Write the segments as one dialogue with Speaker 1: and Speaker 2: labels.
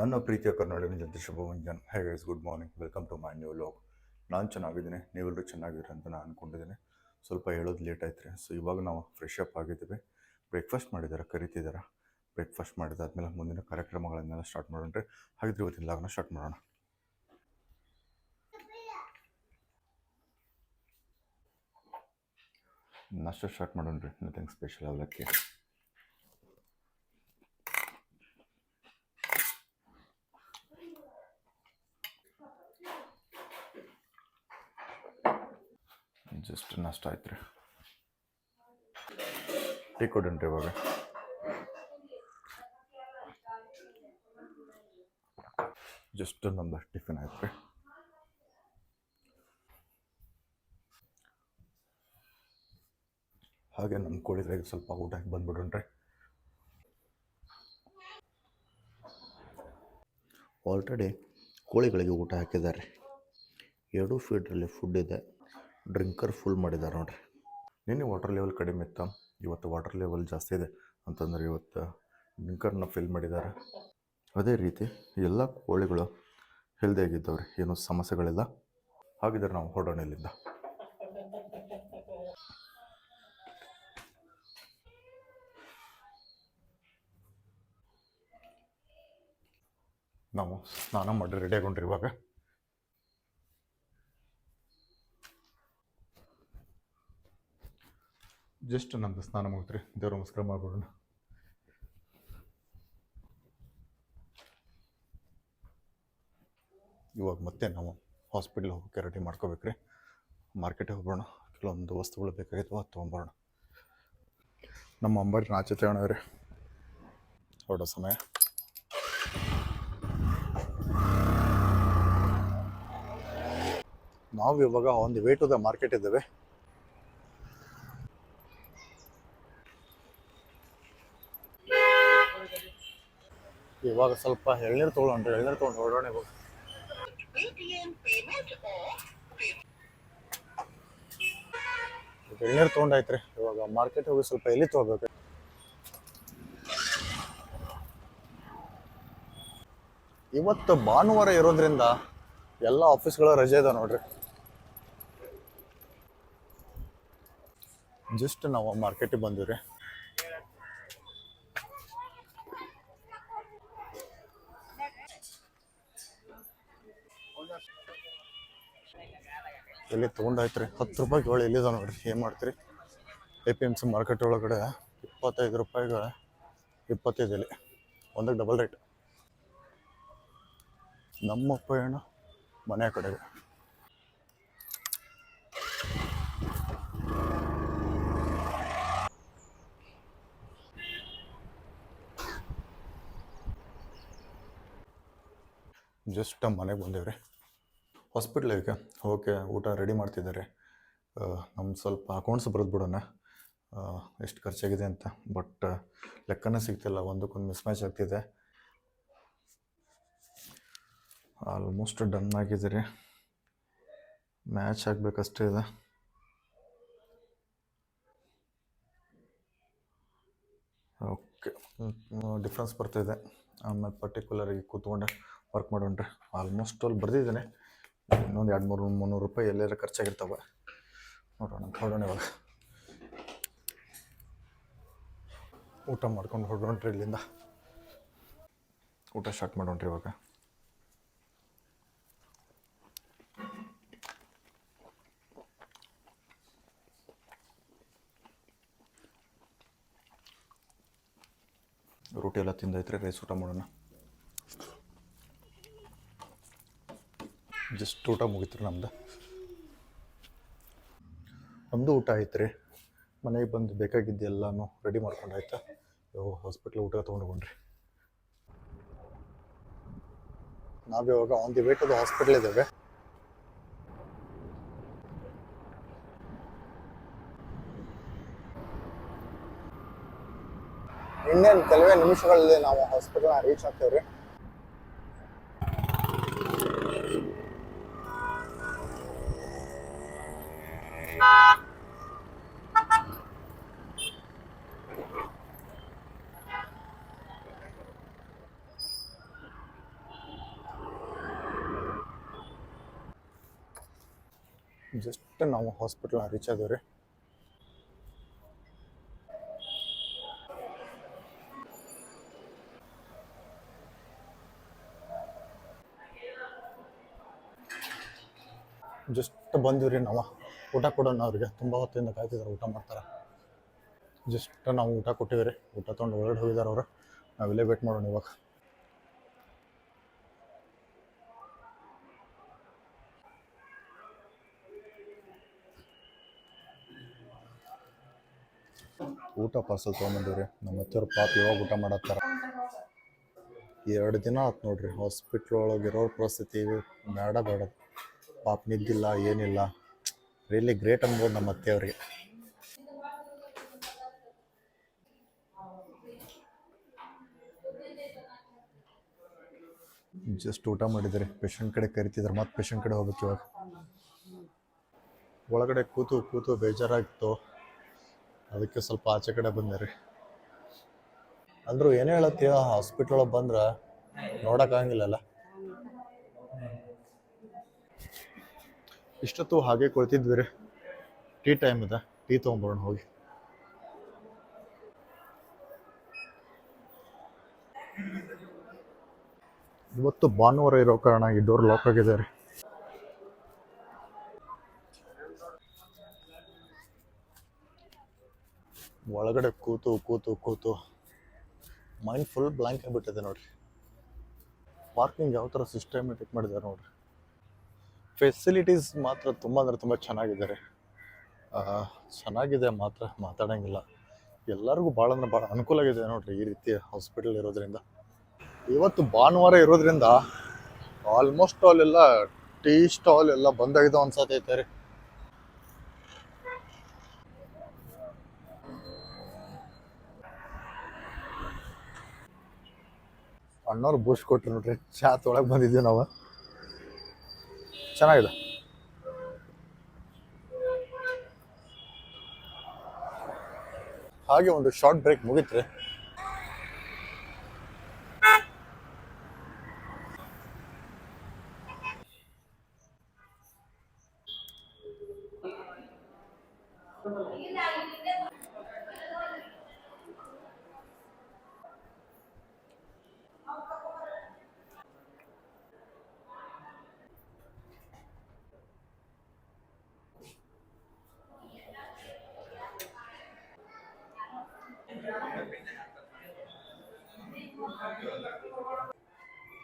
Speaker 1: ನನ್ನ ಪ್ರೀತಿಯ ಕರ್ನಾಟಕ ಜನತೆ ಶುಭ ಮುಂಜಾನೆ guys good morning welcome to my new log ನಾನು ಚೆನ್ನಾಗಿದ್ದೀನಿ. ನೀವೆಲ್ಲರೂ ಚೆನ್ನಾಗಿದ್ದೀರಿ ಅಂತ ನಾನು ಅಂದ್ಕೊಂಡಿದ್ದೀನಿ ಸ್ವಲ್ಪ ಹೇಳೋದು ಲೇಟ್ ಆಯ್ತು ರೀ ಸೊ ಇವಾಗ ನಾವು ಫ್ರೆಶ್ ಅಪ್ ಆಗಿದ್ದೀವಿ. ಬ್ರೇಕ್ಫಾಸ್ಟ್ ಮಾಡಿದ್ದಾರೆ? ಕರಿತಿದ್ದಾರೆ? ಬ್ರೇಕ್ಫಾಸ್ಟ್ ಮಾಡಿದಾದ್ಮೇಲೆ ಮುಂದಿನ ಕಾರ್ಯಕ್ರಮಗಳನ್ನೆಲ್ಲ ಸ್ಟಾರ್ಟ್ ಮಾಡೋಣ ರೀ. ಹಾಗಿದ್ರೆ ಇವತ್ತಿನ ಲಾಗ್ನ ಸ್ಟಾರ್ಟ್ ಮಾಡೋಣ. ನಾಷ್ಟ ಸ್ಟಾರ್ಟ್ ಮಾಡೋಣ ರೀ. ನಥಿಂಗ್ ಸ್ಪೆಷಲ್ ಅವಲಕ್ಕಿ ಜಸ್ಟ್ ನಾಷ್ಟ ಆಯ್ತು ರೀ. ಟೀ ಕೊಡೋಣ್ರಿ ಇವಾಗ. ಜಸ್ಟ್ ನಮ್ದು ಟಿಫಿನ್ ಆಯ್ತು ರೀ. ಹಾಗೆ ಕೋಳಿಗಳಿಗೆ ಸ್ವಲ್ಪ ಊಟಕ್ಕೆ ಹಾಕಿ ಬಂದ್ಬಿಡೋಣ್ರಿ ಆಲ್ರೆಡಿ ಕೋಳಿಗಳಿಗೆ ಊಟ ಹಾಕಿದ್ದಾರೆ. ಎರಡು ಫೀಡ್ರಲ್ಲಿ ಫುಡ್ ಇದೆ. ಡ್ರಿಂಕರ್ ಫುಲ್ ಮಾಡಿದ್ದಾರೆ ನೋಡ್ರಿ. ನಿನ್ನೆ ವಾಟರ್ ಲೆವೆಲ್ ಕಡಿಮೆ ಇತ್ತು. ಇವತ್ತು ವಾಟರ್ ಲೆವೆಲ್ ಜಾಸ್ತಿ ಇದೆ ಅಂತಂದ್ರೆ ಇವತ್ತು ಡ್ರಿಂಕರ್ನ ಫಿಲ್ ಮಾಡಿದ್ದಾರೆ. ಅದೇ ರೀತಿ ಎಲ್ಲ ಕೋಳಿಗಳು ಹೆಲ್ದಿಯಾಗಿದ್ದವ್ರಿ ಏನೂ ಸಮಸ್ಯೆಗಳಿಲ್ಲ. ಹಾಗಿದ್ರೆ ನಾವು ಹೊರಡೋಣ ಇಲ್ಲಿಂದ. ನಾವು ಸ್ನಾನ ಮಾಡಿ ರೆಡಿ ಆಗೊಂಡ್ರಿ ಇವಾಗ. ಜಸ್ಟ್ ನಮ್ದು ಸ್ನಾನ ಮುಗಿತ್ರಿ. ದೇವ್ರ ನಮಸ್ಕಾರ ಮಾಡ್ಬಿಡೋಣ ಇವಾಗ ಮತ್ತೆ ನಾವು ಹಾಸ್ಪಿಟ್ಲ್ ಹೋಗೋಕ್ಕೆ ರೆಡಿ ಮಾಡ್ಕೋಬೇಕ್ರಿ. ಮಾರ್ಕೆಟಿಗೆ ಹೋಗೋಣ. ಕೆಲವೊಂದು ವಸ್ತುಗಳು ಬೇಕಾಗಿತ್ತು ಅದು ತೊಗೊಂಬರೋಣ ನಮ್ಮ ಅಂಬಾರಿ ನಾಚೆ ರೀ ಹೊರಡೋ ಸಮಯ. ನಾವು ಇವಾಗ ಒಂದು ವೇ ಟು ದ ಮಾರ್ಕೆಟ್ ಇದ್ದೇವೆ. ಇವಾಗ ಸ್ವಲ್ಪ ಎಳ್ನೀರು ತೊಗೊಳೋಣ್ರಿ ಎಳ್ನೀರು ತೊಗೊಂಡು ಹೊರಡೋಣ ಇವಾಗ. ಎಳ್ನೀರು ತೊಗೊಂಡಾಯ್ತ್ರಿ, ಇವಾಗ ಮಾರ್ಕೆಟ್ ಹೋಗಿ ಸ್ವಲ್ಪ ಎಲ್ಲಿ ತೊಗೋಬೇಕು. ಇವತ್ತು ಭಾನುವಾರ ಇರೋದ್ರಿಂದ ಎಲ್ಲ ಆಫೀಸ್ಗಳ ರಜೆ ಇದೆ ನೋಡ್ರಿ. ಜಸ್ಟ್ ನಾವು ಮಾರ್ಕೆಟಿಗೆ ಬಂದಿವ್ರಿ. ಎಲ್ಲಿ ತೊಗೊಂಡಾಯ್ತ್ರಿ ಹತ್ತು ರೂಪಾಯಿ ಏಳು ಎಲ್ಲಿದ ನೋಡ್ರಿ? ಏನು ಮಾಡ್ತೀರಿ? A P M C market ಒಳಗಡೆ ಇಪ್ಪತ್ತೈದು ರೂಪಾಯಿಗೆ ಇಪ್ಪತ್ತೈದು ಎಲೆ ಒಂದಕ್ಕೆ ಡಬಲ್ ರೇಟ್ ನಮ್ಮ ಪಯಣ ಮನೆ ಕಡೆಗೆ. ಜಸ್ಟ್ ಮನೆಗೆ ಬಂದೇವ್ರಿ. ಇದಕ್ಕೆ ಓಕೆ, ಊಟ ರೆಡಿ ಮಾಡ್ತಿದ್ದಾರೆ. ನಮ್ಮ ಸ್ವಲ್ಪ ಅಕೌಂಟ್ಸ್ ಬರೆದ್ಬಿಡೋಣ ಎಷ್ಟು ಖರ್ಚಾಗಿದೆ ಅಂತ. ಬಟ್ ಲೆಕ್ಕನೇ ಸಿಗ್ತಿಲ್ಲ. ಒಂದಕ್ಕೊಂದು ಮಿಸ್ ಮ್ಯಾಚ್ ಆಗ್ತಿದೆ. ಆಲ್ಮೋಸ್ಟ್ ಡನ್ ಆಗಿದ್ದೀರಿ. ಮ್ಯಾಚ್ ಆಗಬೇಕಷ್ಟೇ ಇದೆ. ಓಕೆ ಡಿಫ್ರೆನ್ಸ್ ಬರ್ತಿದೆ. ಆಮೇಲೆ ಪರ್ಟಿಕ್ಯುಲರಾಗಿ ಕೂತ್ಕೊಂಡು. ವರ್ಕ್ ಮಾಡೋಣ್ರಿ. ಆಲ್ಮೋಸ್ಟ್ ಅಲ್ಲಿ ಬರ್ದಿದ್ದೇನೆ. ಇನ್ನೊಂದು ಎರಡು ಮೂರು, ಮುನ್ನೂರು ರೂಪಾಯಿ ಎಲ್ಲೆಲ್ಲ ಖರ್ಚಾಗಿರ್ತಾವೆ. ನೋಡೋಣ, ಹೊರಡೋಣ ಇವಾಗ. ಊಟ ಮಾಡ್ಕೊಂಡು ಹೊರಡೋಣ್ರಿ ಇಲ್ಲಿಂದ. ಊಟ ಸ್ಟಾರ್ಟ್ ಮಾಡೋಣ್ರಿ ಇವಾಗ. ರೊಟ್ಟಿ ಎಲ್ಲ ತಿಂದೈತ್ರಿ ರೈಸ್ ಊಟ ಮಾಡೋಣ. ಜಸ್ಟ್ ಊಟ ಮುಗಿತು ನಮ್ದು. ನಮ್ಮದು ಊಟ ಆಯ್ತು ರೀ ಮನೆಗೆ ಬಂದು ಬೇಕಾಗಿದ್ದು ಎಲ್ಲನೂ ರೆಡಿ ಮಾಡ್ಕೊಂಡು ಆಯ್ತಾ? ಯಾವ ಹಾಸ್ಪಿಟ್ಲ್ ಊಟ ತೊಗೊಂಡ್ಕೊಂಡ್ರಿ ನಾವು ಇವಾಗ ಆನ್ ದ ಹಾಸ್ಪಿಟ್ಲ್ ಇದ್ದೇವೆ. ಇನ್ನೇನು ಕೆಲವೇ ನಿಮಿಷಗಳಲ್ಲಿ ನಾವು ಹಾಸ್ಪಿಟಲ್ನ ರೀಚ್ ಆಗ್ತೇವೆ ರೀ ಜಸ್ಟ್ ನಾವು ಹಾಸ್ಪಿಟಲ್ ರೀಚ್ ಆದೀವಿ ರೀ ಜಸ್ಟ್ ಬಂದಿವ್ರಿ ನಾವು. ಊಟ ಕೊಡೋಣ ಅವ್ರಿಗೆ. ತುಂಬ ಹೊತ್ತಿಂದ ಕಾಯ್ತಿದ್ದಾರೆ ಊಟ ಮಾಡ್ತಾರೆ. ಜಸ್ಟ್ ನಾವು ಊಟ ಕೊಟ್ಟಿವ್ರಿ. ಊಟ ತೊಗೊಂಡು ಒಳಗಡೆ ಹೋಗಿದ್ದಾರೆ ಅವರು. ನಾವಿಲ್ಲೇ ವೇಟ್ ಮಾಡೋಣ ಇವಾಗ. ಊಟ ಪಾರ್ಸಲ್ ತೊಗೊಂಬಂದಿವ್ರಿ. ನಮ್ಮ ಅತ್ತೆಯವ್ರ ಪಾಪ ಯಾವಾಗ ಊಟ ಮಾಡತ್ತಾರ. ಎರಡು ದಿನ ಆತು ನೋಡ್ರಿ ಹಾಸ್ಪಿಟ್ಲ್ ಒಳಗೆ ಇರೋ ಪರಿಸ್ಥಿತಿ ಬೇಡ ಬೇಡ. ಪಾಪ ನಿದ್ದಿಲ್ಲ, ಏನಿಲ್ಲ. ರಿಯಲಿ ಗ್ರೇಟ್ ಅನ್ಬೋದು ನಮ್ಮ ಅತ್ತೆಯವ್ರಿಗೆ. ಜಸ್ಟ್ ಊಟ ಮಾಡಿದ್ರಿ. ಪೇಷಂಟ್ ಕಡೆ ಕರಿತಿದ್ರು. ಮತ್ತೆ ಪೇಷಂಟ್ ಕಡೆ ಹೋಗ್ಬೇಕು ಇವಾಗ. ಒಳಗಡೆ ಕೂತು ಕೂತು ಬೇಜಾರಾಗಿತ್ತು ಅದಕ್ಕೆ ಸ್ವಲ್ಪ ಆಚೆ ಕಡೆ ಬಂದೆ ರೀ. ಅಂದ್ರು ಏನೇ ಹೇಳತ್ತೀಯ ಹಾಸ್ಪಿಟಲ್ ಒಳಗೆ ಬಂದ್ರೆ ನೋಡೋಕ್ಕಾಗಿಲ್ಲಲ್ಲ ಇಷ್ಟೊತ್ತು ಹಾಗೆ ಕುಳಿತಿದ್ವಿ ರೀ. ಟೀ ಟೈಮ್ ಇದೆ, ಟೀ ತೊಗೊಂಬರೋಣ ಹೋಗಿ. ಇವತ್ತು ಭಾನುವಾರ ಇರೋ ಕಾರಣ ಈ ಡೋರ್ ಲಾಕ್ ಆಗಿದೆ ರೀ. ಒಳಗಡೆ ಕೂತು ಕೂತು ಕೂತು ಮೈಂಡ್ ಫುಲ್ ಬ್ಲ್ಯಾಂಕ್ ಆಗಿಬಿಟ್ಟಿದೆ ನೋಡಿರಿ. ಪಾರ್ಕಿಂಗ್ ಯಾವ ಥರ ಸಿಸ್ಟಮೆಟಿಕ್ ಮಾಡಿದ್ದಾರೆ ನೋಡಿರಿ. ಫೆಸಿಲಿಟೀಸ್ ಮಾತ್ರ ತುಂಬ ಅಂದರೆ ತುಂಬ ಚೆನ್ನಾಗಿದೆ ರೀ ಆ, ಚೆನ್ನಾಗಿದೆ ಮಾತ್ರ ಮಾತಾಡೋಂಗಿಲ್ಲ. ಎಲ್ಲರಿಗೂ ಭಾಳ ಅಂದರೆ ಭಾಳ ಅನುಕೂಲ ಆಗಿದೆ ನೋಡಿರಿ ಈ ರೀತಿ ಹಾಸ್ಪಿಟಲ್ ಇರೋದ್ರಿಂದ. ಇವತ್ತು ಭಾನುವಾರ ಇರೋದ್ರಿಂದ ಆಲ್ಮೋಸ್ಟ್ ಆಲ್ ಎಲ್ಲ ಟೀ ಸ್ಟಾಲ್ ಎಲ್ಲ ಬಂದಾಗಿದ್ದಾವೆ ಅನ್ಸತೈತೆ ರೀ. ಅಣ್ಣವ್ರು ಬೂಸ್ಟ್ ಕೊಟ್ರು ನೋಡ್ರಿ. ಚಾ ತೊಳಗೆ ಬಂದಿದ್ದೀವಿ ನಾವು. ಚೆನ್ನಾಗಿದೆ. ಹಾಗೆ ಒಂದು ಶಾರ್ಟ್ ಬ್ರೇಕ್ ಮುಗಿತ್ರಿ.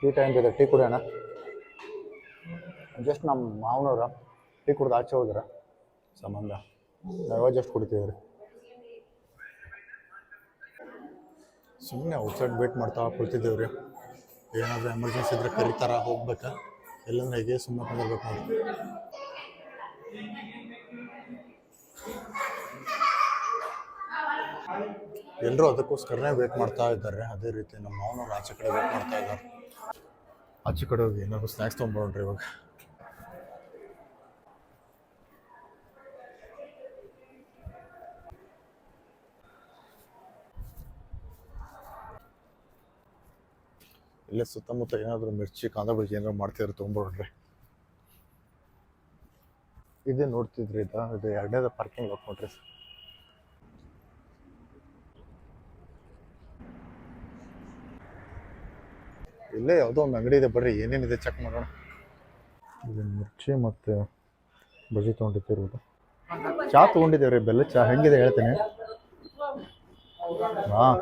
Speaker 1: ಟೀ ಟೈಮ್ ಇದೆ ಟೀ ಕುಡಿಯೋಣ. ಜಸ್ಟ್ ನಮ್ಮ ಮಾವನವ್ರ ಟೀ ಕುಡ್ದು ಆಚೆ ಹೋದ್ರ. ಸಂಬಂಧ. ನಾವು ಜಸ್ಟ್ ಕುಡಿತೀವ್ರಿ ಸುಮ್ಮನೆ ಔಟ್ಸೈಡ್ ವೇಟ್ ಮಾಡ್ತಾ ಕುಳಿತಿದ್ದೇವೆ ರೀ ಏನಾದರೂ ಎಮರ್ಜೆನ್ಸಿ ಇದ್ರೆ ಕರೀತಾರ ಹೋಗ್ಬೇಕಾ? ಎಲ್ಲಂದ್ರೆ ಹೇಗೆ ಸುಮ್ಮನೆ ಕುಂದಿರ್ಬೇಕು ನೋಡಿ ಎಲ್ಲರೂ ಅದಕ್ಕೋಸ್ಕರನೇ ವೇಟ್ ಮಾಡ್ತಾ ಇದ್ದಾರೆ. ಅದೇ ರೀತಿ ನಮ್ಮ ಮಾವನವ್ರು ಆಚೆ ಕಡೆ ವೇಟ್ ಮಾಡ್ತಾ ಇದ್ದಾರೆ. ಆಚೆ ಕಡೆ ಹೋಗಿ ಏನಾದ್ರು ಸ್ನ್ಯಾಕ್ಸ್ ತೊಗೊಂಬರೋಣ್ರಿ ಇವಾಗ. ಇಲ್ಲೇ ಸುತ್ತಮುತ್ತ ಏನಾದರೂ ಮಿರ್ಚಿ, ಕಾಂದ ಬಜ್ಜಿ ಏನಾದ್ರು ಮಾಡ್ತಿದ್ರೆ ತೊಗೊಂಬರೋಣ್ರಿ ಇದೇ ನೋಡ್ತಿದ್ರಿ ಇದು. ಇದು ಎರಡನೇದ ಪಾರ್ಕಿಂಗ್ ನೋಡ್ರಿ ಇಲ್ಲೇ ಯಾವುದೋ ಒಂದು ಅಂಗಡಿ ಇದೆ ಬರ್ರಿ ಏನೇನಿದೆ ಚೆಕ್ ಮಾಡೋಣ. ಇದು ಮಿರ್ಚಿ ಮತ್ತು ಬಜಿ ತೊಗೊಂಡಿರ್ತಿರೋದು ಚಹಾ ತೊಗೊಂಡಿದ್ದೇವೆ ರೀ ಬೆಲ್ಲ ಚಹಾ ಹೆಂಗಿದೆ ಹೇಳ್ತೇನೆ. ಹಾಂ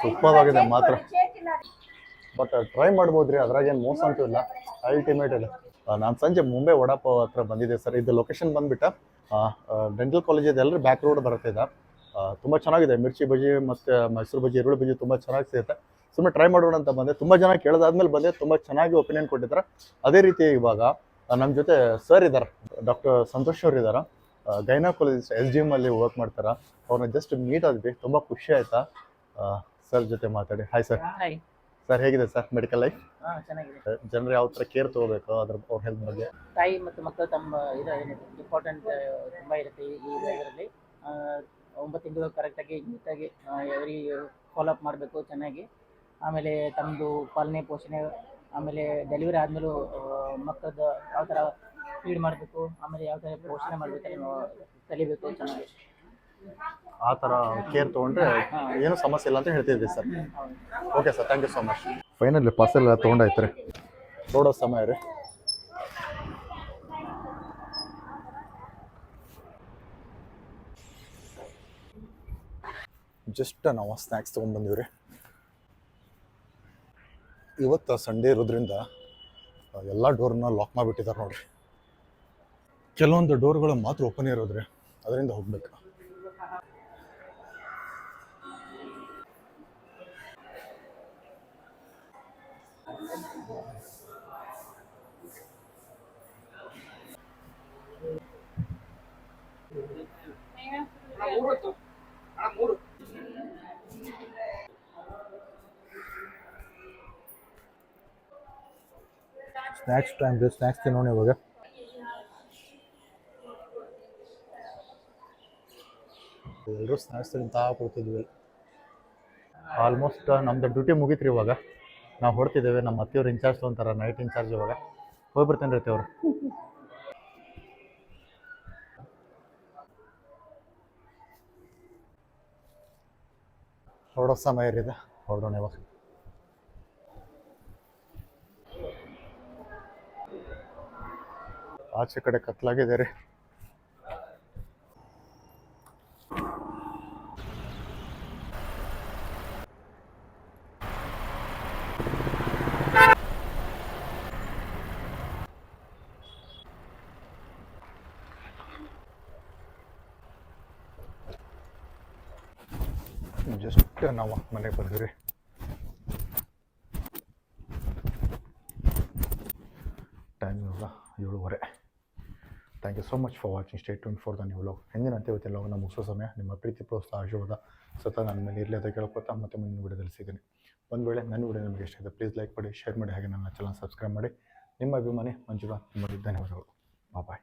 Speaker 1: ಸೂಪರ್ ಆಗಿದೆ ಮಾತ್ರ. ಬಟ್ ಟ್ರೈ ಮಾಡ್ಬೋದು ರೀ ಅದ್ರಾಗೇನು ಮೋಸ ಅಂತೂ ಇಲ್ಲ ಅಲ್ಟಿಮೇಟ್ ಇದೆ. ನಾನು ಸಂಜೆ ಮುಂಬೈ ವಡಾಪಾವ್ ಹತ್ರ ಬಂದಿದ್ದೆ ಸರ್, ಇದು ಲೊಕೇಶನ್ ಬಂದ್ಬಿಟ್ಟು ಡೆಂಟಲ್ ಕಾಲೇಜ್ ಇದೆ ಎಲ್ಲರೂ ಬ್ಯಾಕ್ ರೋಡ್ ಬರುತ್ತೆ ತುಂಬ ಚೆನ್ನಾಗಿದೆ, ಮಿರ್ಚಿ ಬಜ್ಜಿ ಮತ್ತು ಮೈಸೂರು ಬಜ್ಜಿ, ಈರುಳ್ಳಿ ಬಜ್ಜಿ ತುಂಬ ಚೆನ್ನಾಗಿ ಸಿಗುತ್ತೆ. ಸುಮ್ಮನೆ ಟ್ರೈ ಮಾಡೋಣ ಅಂತ ಬಂದೆ. ತುಂಬ ಜನ ಕೇಳೋದಾದ್ಮೇಲೆ ಬಂದೆ. ತುಂಬ ಚೆನ್ನಾಗಿ ಒಪಿನಿಯನ್ ಕೊಟ್ಟಿದ್ದಾರೆ. ಅದೇ ರೀತಿ ಇವಾಗ ನಮ್ಮ ಜೊತೆ ಸರ್ ಇದ್ದಾರೆ. ಡಾಕ್ಟರ್ ಸಂತೋಷ್ ಅವ್ರು ಇದ್ದಾರೆ. ಗೈನಕಾಲಜಿಸ್ಟ್ ಎಸ್ ಡಿ ಎಂ ಅಲ್ಲಿ ವರ್ಕ್ ಮಾಡ್ತಾರೆ. ಅವ್ರನ್ನ ಜಸ್ಟ್ ಮೀಟ್ ಆದ್ವಿ. ತುಂಬ ಖುಷಿ ಆಯ್ತಾ? ಸರ್ ಜೊತೆ ಮಾತಾಡಿ. ಹಾಯ್ ಸರ್ ಸರ್ ಹೇಗಿದೆ ಸರ್ ಮೆಡಿಕಲ್ ಲೈಫ್ ಜನರು ಯಾವ ತರ ಕೇರ್ ತಗೋಬೇಕು ಅದ್ರ ಅವ್ರ ಹೆಲ್ತ್ ಬಗ್ಗೆ?
Speaker 2: ತಾಯಿ ಮತ್ತು ಮಕ್ಕಳು ತಮ್ಮ ಇದು ಇಂಪಾರ್ಟೆಂಟ್ ತುಂಬ ಇರುತ್ತೆ ಈ ಈ ಇದರಲ್ಲಿ ಒಂಬತ್ತು ತಿಂಗಳು ಕರೆಕ್ಟಾಗಿ ನೀಟಾಗಿ ಎವ್ರಿ ಫಾಲೋಅಪ್ ಮಾಡಬೇಕು ಚೆನ್ನಾಗಿ. ಆಮೇಲೆ ತಮ್ಮದು ಪಾಲನೆ ಪೋಷಣೆ ಆಮೇಲೆ ಡೆಲಿವರಿ ಆದಮೇಲೂ ಮಕ್ಕಳದ್ದು ಯಾವ ಥರ ಫೀಡ್ ಮಾಡಬೇಕು ಆಮೇಲೆ ಯಾವ ಥರ ಪೋಷಣೆ ಮಾಡಬೇಕು ಕಲಿಬೇಕು ಚೆನ್ನಾಗಿ
Speaker 1: ಆ ಥರ ಕೇರ್ ತೊಗೊಂಡ್ರೆ ಏನು ಸಮಸ್ಯೆ ಇಲ್ಲ ಅಂತ ಹೇಳ್ತಿದ್ವಿ sir. Okay sir thank you so much finally parcel ಎಲ್ಲ ತೊಗೊಂಡಾಯ್ತು ರೀ ನೋಡೋ ಸಮಯ ರೀ. ಜಸ್ಟ್ ನಾವು ಸ್ನ್ಯಾಕ್ಸ್ ತೊಗೊಂಡ್ಬಂದಿವ್ರಿ ರೀ ಇವತ್ತು ಸಂಡೇ ಇರೋದ್ರಿಂದ ಎಲ್ಲ ಡೋರ್ನ ಲಾಕ್ ಮಾಡಿಬಿಟ್ಟಿದ್ದಾರೆ ನೋಡ್ರಿ. ಕೆಲವೊಂದು ಡೋರ್ಗಳು ಮಾತ್ರ ಓಪನ್ ಇರೋದ್ರಿ ಅದರಿಂದ ಹೋಗ್ಬೇಕು. ಸ್ನ್ಯಾಕ್ಸ್ ಟೈಮ್ ರೀ ಸ್ನ್ಯಾಕ್ಸ್ ತಿನ್ನೋಣ ಇವಾಗ. ಎಲ್ಲರೂ ಸ್ನ್ಯಾಕ್ಸ್ ತಿಂತಾ ಕೂತಿದ್ವಿ ಆಲ್ಮೋಸ್ಟ್ ನಮ್ದು ಡ್ಯೂಟಿ ಮುಗೀತ್ರಿ ಇವಾಗ. ನಾವು ಹೊಡ್ತಿದ್ದೇವೆ ನಮ್ಮ ಅತ್ತಿಯವ್ರು ಇನ್ಚಾರ್ಜ್ ತೊಗೊಂತಾರೆ ನೈಟ್ ಇನ್ಚಾರ್ಜ್ ಇವಾಗ. ಹೋಗಿ ಬರ್ತೇನೆ ರೀ ಅವರು ಹೊರಡೋ ಸಮಯ ಇದೆ. ಹೊರಡೋಣ ಇವಾಗ. ಆಚೆ ಕಡೆ ಕತ್ಲಾಗಿದೆ ರೀ. ಜಸ್ಟ್ ನಾವು ಮನೆಗೆ ಬಂದ್ವಿ ರೀ ಟೈಮ್ ಇವಾಗ ಏಳುವರೆ thank you so much for watching state twenty four the new log ಎಂದಿನಂತೆ ಇವತ್ತಿನ ಲಾಗ್ನ ಮುಗಿಸೋ ಸಮಯ, ನಿಮ್ಮ ಪ್ರೀತಿ ಪ್ರೋತ್ಸಾಹ, ಆಶೀರ್ವಾದ ಸತ ನನ್ನ ಮೇಲೆ ಇರಲಿ ಅಂತ ಕೇಳ್ಕೊತಾ ಮತ್ತೆ ಮುಂದಿನ ವಿಡಿಯೋದಲ್ಲಿ ಸಿಗ್ತೀನಿ. ಒಂದು ವೇಳೆ ನನ್ನ ವಿಡಿಯೋ ನಿಮಗೆ ಇಷ್ಟ ಇದೆ ಪ್ಲೀಸ್ ಲೈಕ್ ಮಾಡಿ ಶೇರ್ ಮಾಡಿ, ಹಾಗೆ ನನ್ನ ಚಾನಲ್ ಸಬ್ಸ್ಕ್ರೈಬ್ ಮಾಡಿ. ನಿಮ್ಮ ಅಭಿಮಾನಿ ಮಂಜುನಾಥ್ ನಿಮ್ಮ ಧನ್ಯವಾದಗಳು. ಬಾಯ್